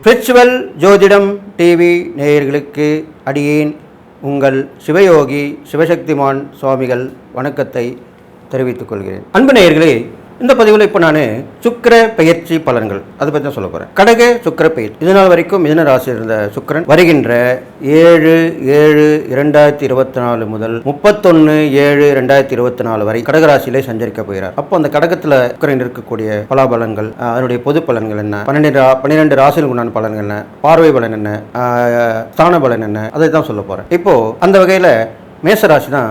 Spiritual ஜோதிடம் TV நேயர்களுக்கு அடியேன் உங்கள் சிவயோகி சிவசக்திமான் சுவாமிகள் வணக்கத்தை தெரிவித்துக் கொள்கிறேன். அன்பு நேயர்களே இந்த பதிவில் இப்போ நான் சுக்கிர பெயர்ச்சி பலன்கள் அதை பற்றி தான் சொல்ல போகிறேன் கடக சுக்கிர பெயர் இதனால் வரைக்கும் மிதன ராசியில் இருந்த சுக்கிரன் வருகின்ற ஏழு ஏழு இரண்டாயிரத்தி இருபத்தி நாலு முதல் முப்பத்தொன்று ஏழு ரெண்டாயிரத்தி இருபத்தி நாலு வரை கடகராசியிலே சஞ்சரிக்க போகிறார். அப்போ அந்த கடகத்தில் சுக்கிரன் இருக்கக்கூடிய பலாபலன்கள் அதனுடைய பொது பலன்கள் என்ன? பன்னெண்டு ரா- பன்னிரெண்டு ராசிகளுக்கு உண்டான பலன்கள் என்ன? பார்வை பலன் என்ன? ஸ்தான பலன் என்ன? அதை தான் சொல்ல போகிறேன் இப்போது அந்த வகையில் மேச ராசி தான்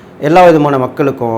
எல்லா விதமான மக்களுக்கும்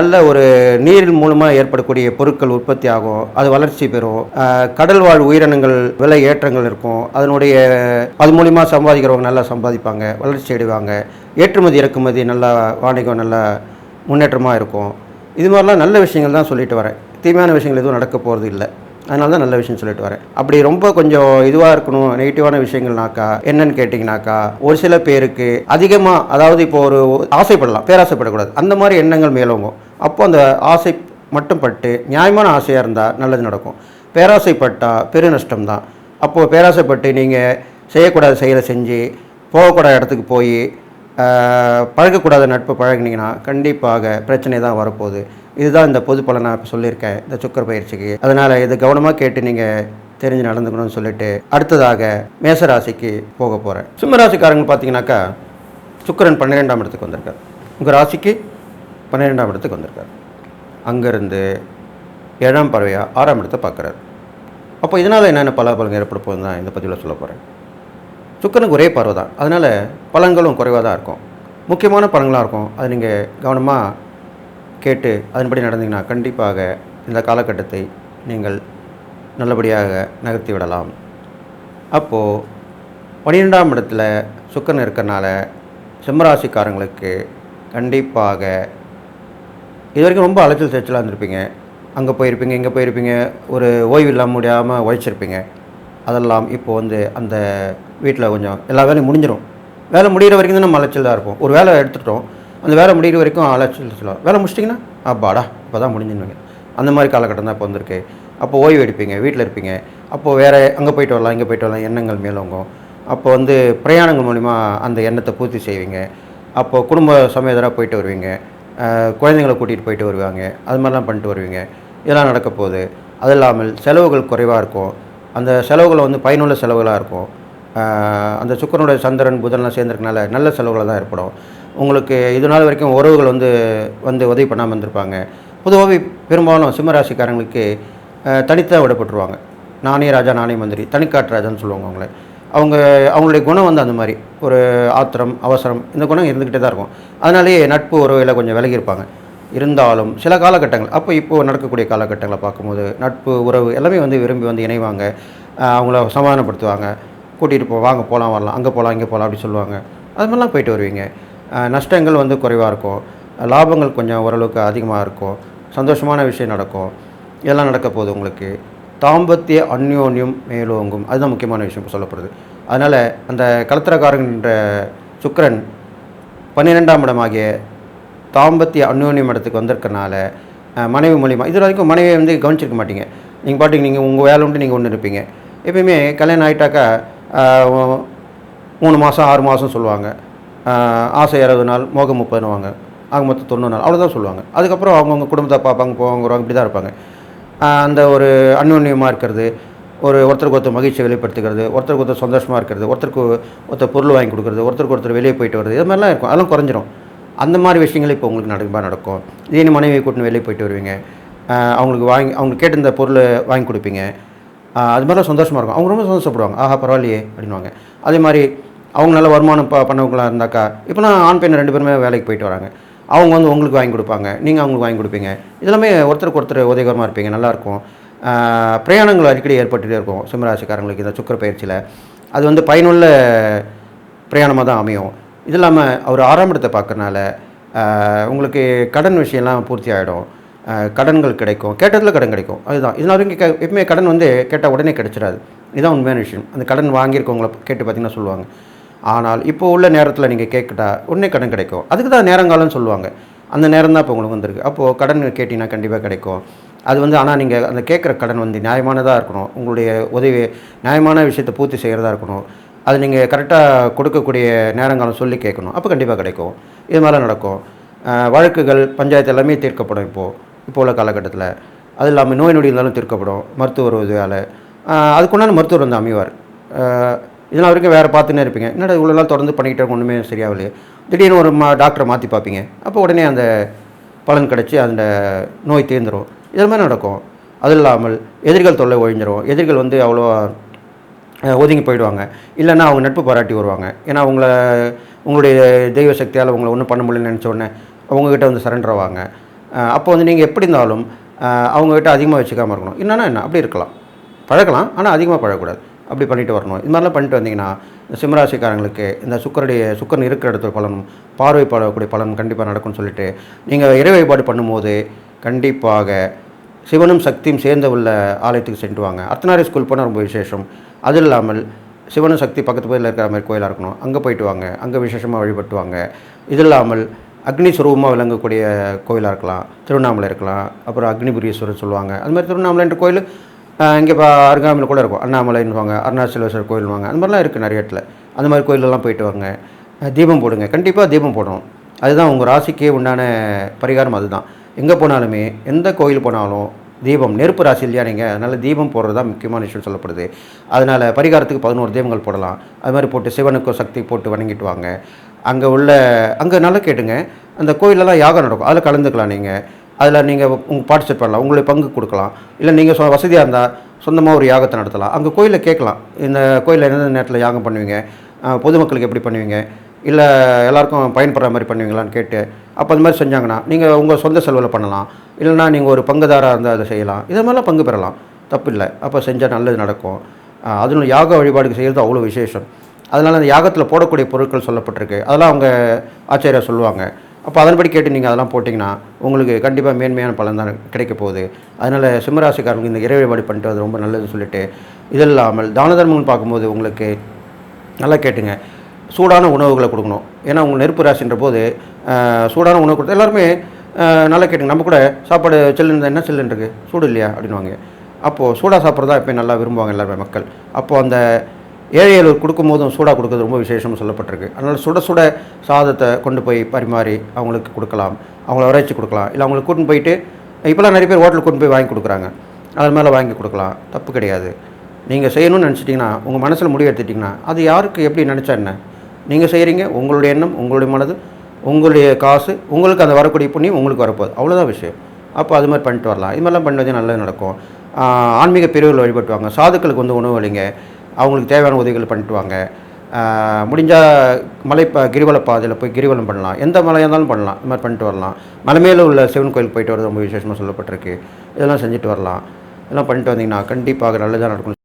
நல்ல ஒரு நீரின் மூலமாக ஏற்படக்கூடிய பொருட்கள் உற்பத்தி ஆகும் அது வளர்ச்சி பெறும். கடல் வாழ் உயிரினங்கள் விலை ஏற்றங்கள் இருக்கும். அதனுடைய அது மூலிமா சம்பாதிக்கிறவங்க நல்லா சம்பாதிப்பாங்க வளர்ச்சி அடைவாங்க. ஏற்றுமதி இறக்குமதி நல்லா வாணிகம் நல்லா முன்னேற்றமாக இருக்கும். இது மாதிரிலாம் நல்ல விஷயங்கள் தான் சொல்லிட்டு வரேன். தீமையான விஷயங்கள் எதுவும் நடக்க போகிறது இல்லை. அதனால தான் நல்ல விஷயம் சொல்லிட்டு வரேன். அப்படி ரொம்ப கொஞ்சம் இதுவாக இருக்கணும் நெகட்டிவான விஷயங்கள்னாக்கா என்னன்னு கேட்டிங்கனாக்கா ஒரு சில பேருக்கு அதிகமாக அதாவது இப்போ ஒரு ஆசைப்படலாம் பேராசைப்படக்கூடாது. அந்த மாதிரி எண்ணங்கள் மேலோங்கும். அப்போ அந்த ஆசை மட்டும் பட்டு நியாயமான ஆசையாக இருந்தால் நல்லது நடக்கும். பேராசைப்பட்டால் பெரு நஷ்டம் தான் அப்போது பேராசைப்பட்டு நீங்கள் செய்யக்கூடாத செயலை செஞ்சு போகக்கூடாத இடத்துக்கு போய் பழகக்கூடாத நட்பு பழகுனீங்கன்னா கண்டிப்பாக பிரச்சனை தான் வரப்போகுது. இதுதான் இந்த பொது பலன் நான் இப்போ சொல்லியிருக்கேன் இந்த சுக்கர பயிற்சிக்கு. அதனால் இது கவனமாக கேட்டு நீங்கள் தெரிஞ்சு நடந்துக்கணும்னு சொல்லிட்டு அடுத்ததாக மேசராசிக்கு போக போகிறேன் சிம்மராசிக்காரங்க பார்த்தீங்கன்னாக்கா சுக்கரன் பன்னிரெண்டாம் இடத்துக்கு வந்திருக்கார். உங்கள் ராசிக்கு? பன்னிரெண்டாம் இடத்துக்கு வந்திருக்கார். அங்கேருந்து ஏழாம் பறவையாக ஆறாம் இடத்தை பார்க்குறாரு. அப்போ இதனால் என்னென்ன பலாபலங்கள் ஏற்பட போகுது தான் இந்த பதிவில் சொல்ல போகிறேன் சுக்கரனுக்கு ஒரே பறவை தான். அதனால் பழங்களும் குறைவாக தான் இருக்கும். முக்கியமான பழங்களாக இருக்கும். அதை நீங்கள் கவனமாக கேட்டு அதன்படி நடந்தீங்கன்னா கண்டிப்பாக இந்த காலகட்டத்தை நீங்கள் நல்லபடியாக நகர்த்தி விடலாம். அப்போது பன்னிரெண்டாம் இடத்துல சுக்கரன் இருக்கிறனால சிம்மராசிக்காரங்களுக்கு கண்டிப்பாக இது வரைக்கும் ரொம்ப அலைச்சல் தேச்சலாக இருந்திருப்பீங்க. அங்கே போயிருப்பீங்க இங்கே போயிருப்பீங்க. ஒரு ஓய்வு இல்லாமல் முடியாமல் உழைச்சிருப்பீங்க. அதெல்லாம் இப்போ வந்து அந்த வீட்டில் கொஞ்சம் எல்லா வேலையும் முடிஞ்சிடும் வேலை முடிகிற வரைக்கும் தான் நம்ம அலைச்சல் தான் இருப்போம். ஒரு வேலை எடுத்துட்டோம். அந்த வேலை முடிகிற வரைக்கும் அலைச்சல் சொல்லலாம் வேலை முடிச்சிட்டிங்கன்னா அப்பாடா இப்போ தான் முடிஞ்சுன்னு அந்த மாதிரி காலகட்டம் தான் இப்போ வந்திருக்கு. அப்போ ஓய்வு எடுப்பீங்க வீட்டில் இருப்பீங்க. அப்போது வேறு அங்கே போயிட்டு வரலாம் இங்கே போயிட்டு வரலாம் எண்ணங்கள் மேலோங்கும். அப்போ வந்து பிரயாணங்கள் மூலிமா அந்த எண்ணத்தை பூர்த்தி செய்வீங்க. அப்போ குடும்ப சமேதராக போயிட்டு வருவீங்க. குழந்தைங்களை கூட்டிகிட்டு போயிட்டு வருவாங்க. அது மாதிரிலாம் பண்ணிட்டு வருவீங்க. இதெல்லாம் நடக்க போகுது அது இல்லாமல் செலவுகள் குறைவாக இருக்கும். அந்த செலவுகளை வந்து பயனுள்ள செலவுகளாக இருக்கும். அந்த சுக்கரனுடைய சந்திரன் புதன்லாம் சேர்ந்துருக்கனால நல்ல செலவுகள் தான் ஏற்படும். உங்களுக்கு இது நாள் வரைக்கும் உறவுகள் வந்து வந்து உதவி பண்ணாமல் இருந்திருப்பாங்க. பொதுவாகவே பெரும்பாலும் சிம்மராசிக்காரங்களுக்கு தனித்தான் விடப்பட்டுருவாங்க. நானே ராஜா நானே மந்திரி தனிக்காட்டு ராஜான்னு சொல்லுவாங்க அவங்கள. அவங்க அவங்களுடைய குணம் வந்து அந்த மாதிரி. ஒரு ஆத்திரம் அவசரம் இந்த குணம் இருந்துக்கிட்டே தான் இருக்கும். அதனாலேயே நட்பு உறவையில் கொஞ்சம் விலகி இருப்பாங்க இருந்தாலும் சில காலகட்டங்கள் அப்போ இப்போது நடக்கக்கூடிய காலகட்டங்களை பார்க்கும்போது நட்பு உறவு எல்லாமே வந்து விரும்பி வந்து இணைவாங்க. அவங்கள சமாதானப்படுத்துவாங்க. கூட்டிகிட்டு போ வாங்க போகலாம் வரலாம் அங்கே போகலாம் இங்கே போகலாம் அப்படி சொல்லுவாங்க. அது மாதிரிலாம் போயிட்டு வருவீங்க. நஷ்டங்கள் வந்து குறைவாக இருக்கும். லாபங்கள் கொஞ்சம் ஓரளவுக்கு அதிகமாக இருக்கும். சந்தோஷமான விஷயம் நடக்கும். இதெல்லாம் நடக்க போகுது உங்களுக்கு. தாம்பத்திய அந்யோன்யம் மேலோங்கும். அதுதான் முக்கியமான விஷயம் சொல்லப்படுது அதனால் அந்த கலத்திரக்காரங்கிற சுக்கரன் பன்னிரெண்டாம் இடமாகிய தாம்பத்திய அந்யோன்யம் இடத்துக்கு வந்திருக்கனால மனைவி மூலிமா இது வரைக்கும் மனைவியை வந்து கவனிச்சிருக்க மாட்டீங்க. நீங்கள் பாட்டுக்கு நீங்கள் உங்கள் வேலை உண்டு நீங்கள் ஒன்று இருப்பீங்க. எப்பயுமே கல்யாணம் ஆகிட்டாக்கா மூணு மாதம் ஆறு மாதம் சொல்லுவாங்க. ஆசை இருபது நாள் மோகம் முப்பதுன்னு வாங்க ஆக மொத்தம் தொண்ணூறு நாள் அவ்வளோதான் சொல்லுவாங்க. அதுக்கப்புறம் அவங்கவுங்க குடும்பத்தை பார்ப்பாங்க போவாங்க வருவாங்க இப்படி தான் இருப்பாங்க. அந்த ஒரு அந்யோன்யமாக இருக்கிறது. ஒரு ஒருத்தருக்கு ஒருத்தர் மகிழ்ச்சியை வெளிப்படுத்துகிறது ஒருத்தருக்கு ஒருத்தர் சந்தோஷமாக இருக்கிறது ஒருத்தருக்கு ஒருத்தர் பொருள் வாங்கி கொடுக்குறது ஒருத்தருக்கு ஒருத்தர் வெளியே போயிட்டு வருது இது மாதிரிலாம் இருக்கும். அதெல்லாம் குறைஞ்சிரும். அந்த மாதிரி விஷயங்கள் இப்போ உங்களுக்கு நடக்குமா நடக்கும். இதே மனைவியை கூட்டின்னு வெளியே போயிட்டு வருவீங்க. அவங்களுக்கு வாங்கி அவங்க கேட்டிருந்த பொருளை வாங்கி கொடுப்பீங்க. அது மாதிரிலாம் சந்தோஷமாக இருக்கும். அவங்க ரொம்ப சந்தோஷப்படுவாங்க. ஆஹா பரவாயில்லையே அப்படின்வாங்க அதே மாதிரி அவங்க நல்ல வருமானம் ப பண்ணவங்களா இருந்தாக்கா இப்போலாம் ஆண் பெண் ரெண்டு பேருமே வேலைக்கு போயிட்டு வராங்க. அவங்க வந்து உங்களுக்கு வாங்கி கொடுப்பாங்க. நீங்கள் அவங்களுக்கு வாங்கி கொடுப்பீங்க. இதெல்லாமே ஒருத்தருக்கு ஒருத்தர் உதவிகரமாக இருப்பீங்க. நல்லாயிருக்கும் பிரயாணங்கள் அடிக்கடி ஏற்பட்டுகிட்டே இருக்கும். சிம்மராசிக்காரங்களுக்கு இந்த சுக்கர பயிற்சியில். அது வந்து பயனுள்ள பிரயாணமாக தான் அமையும். இது இல்லாமல் அவர் ஆறாம் இடத்தை பார்க்கறனால உங்களுக்கு கடன் விஷயம்லாம் பூர்த்தி ஆகிடும் கடன்கள் கிடைக்கும். கேட்டதில் கடன் கிடைக்கும். அதுதான். இதனால் வரைக்கும் கே எப்பவுமே கடன் வந்து கேட்டால் உடனே கிடைச்சிடாது. இதுதான் உண்மையான விஷயம். அந்த கடன் வாங்கியிருக்கவங்கள கேட்டு பார்த்தீங்கன்னா சொல்லுவாங்க. ஆனால் இப்போ உள்ள நேரத்தில் நீங்கள் கேட்கட்டா உடனே கடன் கிடைக்கும். அதுக்கு தான் நேரங்காலம்னு சொல்லுவாங்க. அந்த நேரம் தான் இப்போ உங்களுக்கு வந்திருக்கு. அப்போது கடன் கேட்டிங்கன்னா கண்டிப்பாக கிடைக்கும். அது வந்து ஆனால் நீங்கள் அந்த கேட்குற கடன் வந்து நியாயமானதாக இருக்கணும். உங்களுடைய உதவி நியாயமான விஷயத்தை பூர்த்தி செய்கிறதா இருக்கணும். அது நீங்கள் கரெக்டாக கொடுக்கக்கூடிய நேரங்காலம் சொல்லி கேட்கணும். அப்போ கண்டிப்பாக கிடைக்கும். இது மாதிரிலாம் நடக்கும். வழக்குகள் பஞ்சாயத்து எல்லாமே தீர்க்கப்படும் இப்போது இப்போ உள்ள காலகட்டத்தில். அது இல்லாமல் நோய் நொடி இருந்தாலும் தீர்க்கப்படும். மருத்துவர் உதவியால் அதுக்குண்டான மருத்துவர் வந்து அமைவார் இதெல்லாம் வரைக்கும் வேறு பார்த்துன்னே இருப்பீங்க. என்னடா இவ்வளோ தொடர்ந்து பண்ணிக்கிட்டே இருக்கோம், ஒன்றுமே சரியாகலையே திடீர்னு ஒரு மா டாக்டரை மாற்றி பார்ப்பீங்க. அப்போ உடனே அந்த பலன் கிடச்சி அந்த நோய் தீர்ந்துடும் இது மாதிரி நடக்கும். அது இல்லாமல் எதிரிகள் தொல்லை ஒழிஞ்சிரும். எதிரிகள் வந்து அவ்வளோ ஒதுங்கி போயிடுவாங்க. இல்லைன்னா அவங்க நட்பு பாராட்டி வருவாங்க. ஏன்னா உங்களை உங்களுடைய தெய்வ சக்தியால் உங்களை ஒன்றும் பண்ண முடியலன்னு நினச்ச உடனே அவங்கக்கிட்ட வந்து சரண்டர் ஆவாங்க. அப்போ வந்து நீங்கள் எப்படி இருந்தாலும் அவங்கக்கிட்ட அதிகமாக வச்சுக்காமல் இருக்கணும். என்னென்னா என்ன? அப்படி இருக்கலாம். பழகலாம். ஆனால் அதிகமாக பழகக்கூடாது. அப்படி பண்ணிட்டு வரணும். இது மாதிரிலாம் பண்ணிட்டு வந்தீங்கன்னா இந்த சிம்மராசிக்காரங்களுக்கு இந்த சுக்கருடைய சுக்கரன் இருக்கிற இடத்துல பலனும் பார்வை படக்கூடிய பலன் கண்டிப்பாக நடக்கும்னு சொல்லிட்டு நீங்கள் இறை வழிபாடு பண்ணும்போது கண்டிப்பாக சிவனும் சக்தியும் சேர்ந்த உள்ள ஆலயத்துக்கு சென்று வாங்க. அர்த்தநாரி ஸ்கூல் போனால் ரொம்ப விசேஷம். அது இல்லாமல் சிவனும் சக்தி பக்கத்து பகுதியில் இருக்கிற மாதிரி கோயிலாக இருக்கணும். அங்கே போயிட்டு வாங்க. அங்கே விசேஷமாக வழிபட்டுவாங்க இது இல்லாமல் அக்னி சுரூபமாக விளங்கக்கூடிய கோயிலாக இருக்கலாம். திருவண்ணாமலை இருக்கலாம். அப்புறம் அக்னிபுரீஸ்வரர் சொல்லுவாங்க. அது மாதிரி திருவண்ணாமலைன்ற கோயில் இங்கே இப்போ அருகாமையில் கூட இருக்கும். அண்ணாமலைன்னுவாங்க அருணாச்சலேஸ்வரர் கோயில்வாங்க அந்த மாதிரிலாம் இருக்குது நிறைய இடத்துல. அந்த மாதிரி கோயிலெல்லாம் போயிட்டு வாங்க. தீபம் போடுங்க. கண்டிப்பாக தீபம் போடணும். அதுதான் உங்கள் ராசிக்கே உண்டான பரிகாரம் அதுதான். எங்கே போனாலுமே எந்த கோயில் போனாலும் தீபம் நெருப்பு ராசி இல்லையா நீங்கள் அதனால் தீபம் போடுறது தான் முக்கியமான விஷயம் சொல்லப்படுது. அதனால் பரிகாரத்துக்கு பதினோரு தீபங்கள் போடலாம். அது மாதிரி போட்டு சிவனுக்கும் சக்தி போட்டு வணங்கிட்டு வாங்க. அங்கே உள்ள அங்கே நல்லா கேட்டுங்க. அந்த கோயிலெல்லாம் யாகம் நடக்கும். அதில் கலந்துக்கலாம் நீங்கள் அதில் நீங்கள் உங்கள் பார்ட்டிசிபேட் பண்ணலாம். உங்களுடைய பங்கு கொடுக்கலாம். இல்லை நீங்கள் சொ வசதியாக இருந்தால் சொந்தமாக ஒரு யாகத்தை நடத்தலாம். அங்கே கோயிலில் கேட்கலாம். இந்த கோயிலில் எந்தெந்த நேரத்தில் யாகம் பண்ணுவீங்க? பொதுமக்களுக்கு எப்படி பண்ணுவீங்க? இல்லை எல்லாருக்கும் பயன்படுற மாதிரி பண்ணுவீங்களான்னு கேட்டு அப்போ அந்த மாதிரி செஞ்சாங்கன்னா நீங்கள் உங்கள் சொந்த செலவில் பண்ணலாம். இல்லைன்னா நீங்கள் ஒரு பங்குதாராக இருந்தால் அதை செய்யலாம். இதை மாதிரிலாம் பங்கு பெறலாம். தப்பு இல்லை அப்போ செஞ்சால் நல்லது நடக்கும். அஹ் அதுவும் யாக வழிபாடுக்கு செய்கிறது அவ்வளோ விசேஷம். அதனால் அந்த யாகத்தில் போடக்கூடிய பொருட்கள் சொல்லப்பட்டிருக்கு. அதெல்லாம் அவங்க ஆச்சாரியா சொல்லுவாங்க. அப்போ அதன்படி கேட்டு நீங்கள் அதெல்லாம் போட்டிங்கன்னா உங்களுக்கு கண்டிப்பாக மேன்மையான பலன் தான் கிடைக்க போகுது. அதனால் சிம்மராசிக்காரங்களுக்கு இந்த இறை வழிபாடு பண்ணிட்டு அது ரொம்ப நல்லதுன்னு சொல்லிட்டு இது இல்லாமல் தான தர்மம்னு பார்க்கும்போது உங்களுக்கு நல்லா கேட்டுங்க. சூடான உணவுகளை கொடுக்கணும். ஏன்னா உங்கள் நெருப்பு ராசின்ற போது சூடான உணவு கொடுத்து எல்லாருமே நல்லா கேட்டுங்க. நம்ம கூட சாப்பாடு சில்லுன்னு என்ன சில்லுன்னு இருக்குது சூடு இல்லையா? அப்படின்வாங்க அப்போது சூடாக சாப்பிட்றதா இப்போ நல்லா விரும்புவாங்க எல்லாருமே மக்கள். அப்போது அந்த ஏழை கொடுக்கும்போதும் சூடாக கொடுக்குறது ரொம்ப விசேஷமாக சொல்லப்பட்டிருக்கு. அதனால் சுட சுட சாதத்தை கொண்டு போய் பரிமாறி அவங்களுக்கு கொடுக்கலாம். அவங்கள வரைச்சி கொடுக்கலாம். இல்லை அவங்களுக்கு கூட்டின்னு போயிட்டு இப்போலாம் நிறைய பேர் ஹோட்டலுக்கு கொண்டு போய் வாங்கி கொடுக்குறாங்க. அது மேலே வாங்கி கொடுக்கலாம். தப்பு கிடையாது. நீங்கள் செய்யணும்னு நினச்சிட்டிங்கன்னா உங்கள் மனசில் முடிவு எடுத்துட்டிங்கன்னா அது யாருக்கு எப்படி நினச்சா என்ன? நீங்கள் செய்கிறீங்க உங்களுடைய எண்ணம் உங்களுடைய மனது உங்களுடைய காசு உங்களுக்கு அந்த வரக்கூடிய புண்ணியம் உங்களுக்கு வரப்போகுது. அவ்வளோதான் விஷயம். அப்போ அது மாதிரி பண்ணிட்டு வரலாம். இது மாதிரிலாம் பண்ணுவது நல்லது நடக்கும். ஆன்மீக பிரிவுகள் வழிபட்டுவாங்க. சாதுக்களுக்கு வந்து உணவு இல்லைங்க அவங்களுக்கு தேவையான உதவிகள் பண்ணிட்டு வாங்க முடிஞ்சால் மலை ப கிரிவல பாதையில் போய் கிரிவலம் பண்ணலாம். எந்த மலையாக இருந்தாலும் பண்ணலாம். இது மாதிரி பண்ணிட்டு வரலாம். மலை மேலே உள்ள சிவன் கோயில் போயிட்டு வரது ரொம்ப விசேஷமாக சொல்லப்பட்டிருக்கு. இதெல்லாம் செஞ்சுட்டு வரலாம். இதெல்லாம் பண்ணிட்டு வந்தீங்கன்னா கண்டிப்பாக நல்லதாக நடக்கும்